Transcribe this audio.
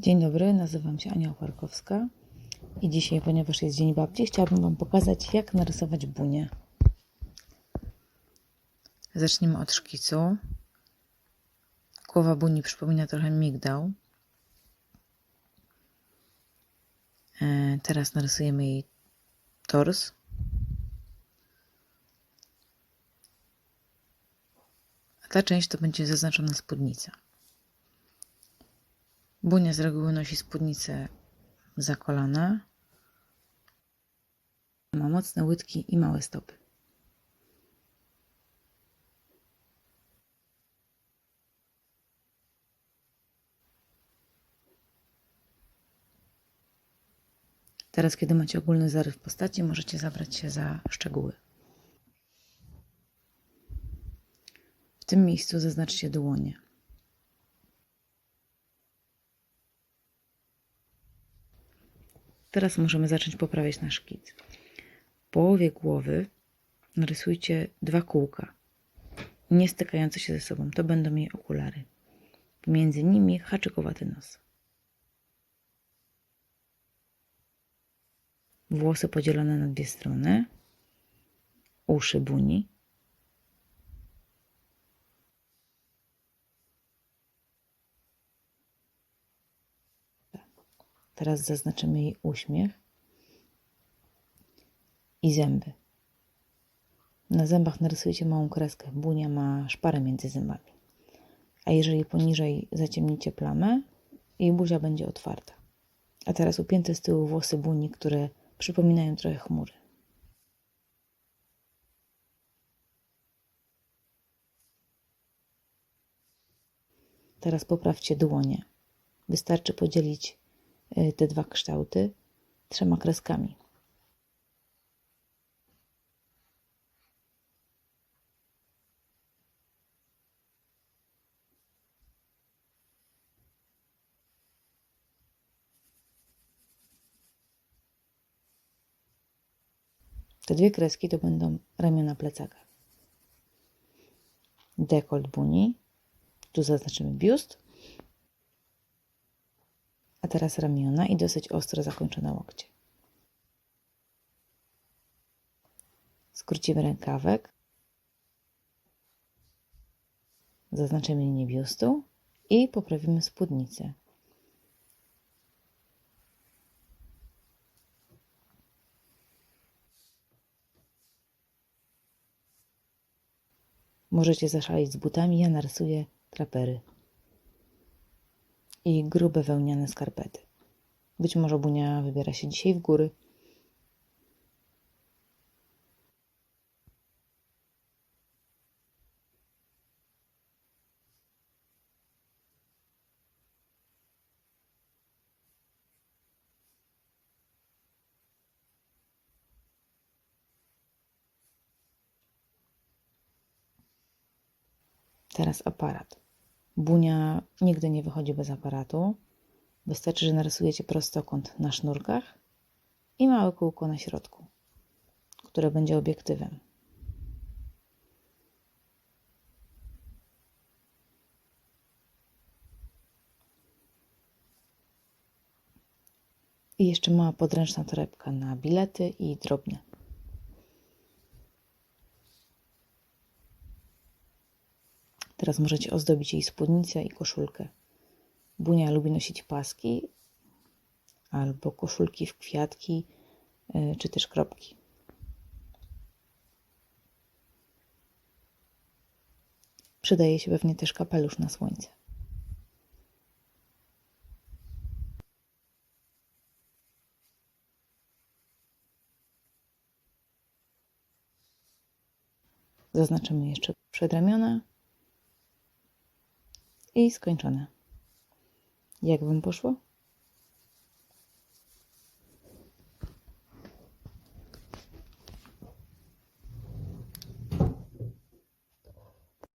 Dzień dobry, nazywam się Ania Opłarkowska i dzisiaj, ponieważ jest Dzień Babci, chciałabym Wam pokazać, jak narysować bunię. Zacznijmy od szkicu. Głowa buni przypomina trochę migdał. E, Teraz narysujemy jej tors. A ta część to będzie zaznaczona spódnica. Bunia z reguły nosi spódnicę za kolana. Ma mocne łydki i małe stopy. Teraz, kiedy macie ogólny zarys postaci, możecie zabrać się za szczegóły. W tym miejscu zaznaczcie dłonie. Teraz możemy zacząć poprawiać nasz szkic. W połowie głowy narysujcie dwa kółka, nie stykające się ze sobą. To będą jej okulary. Między nimi haczykowaty nos. Włosy podzielone na dwie strony. Uszy buni. Teraz zaznaczymy jej uśmiech i zęby. Na zębach narysujcie małą kreskę. Bunia ma szparę między zębami. A jeżeli poniżej zaciemnicie plamę, jej buzia będzie otwarta. A teraz upięte z tyłu włosy buni, które przypominają trochę chmury. Teraz poprawcie dłonie. Wystarczy podzielić te dwa kształty trzema kreskami. Te dwie kreski to będą ramiona plecaka. Dekolt buni. Tu zaznaczymy biust. A teraz ramiona i dosyć ostro zakończone łokcie. Skrócimy rękawek. Zaznaczymy linię biustu i poprawimy spódnicę. Możecie zaszaleć z butami, ja narysuję trapery i grube wełniane skarpety. Być może bunia wybiera się dzisiaj w góry. Teraz aparat. Bunia nigdy nie wychodzi bez aparatu. Wystarczy, że narysujecie prostokąt na sznurkach i małe kółko na środku, które będzie obiektywem. I jeszcze mała podręczna torebka na bilety i drobne. Teraz możecie ozdobić jej spódnicę i koszulkę. Bunia lubi nosić paski albo koszulki w kwiatki, y, czy też kropki. Przydaje się pewnie też kapelusz na słońce. Zaznaczymy jeszcze przedramiona i skończone. Jak Wam poszło?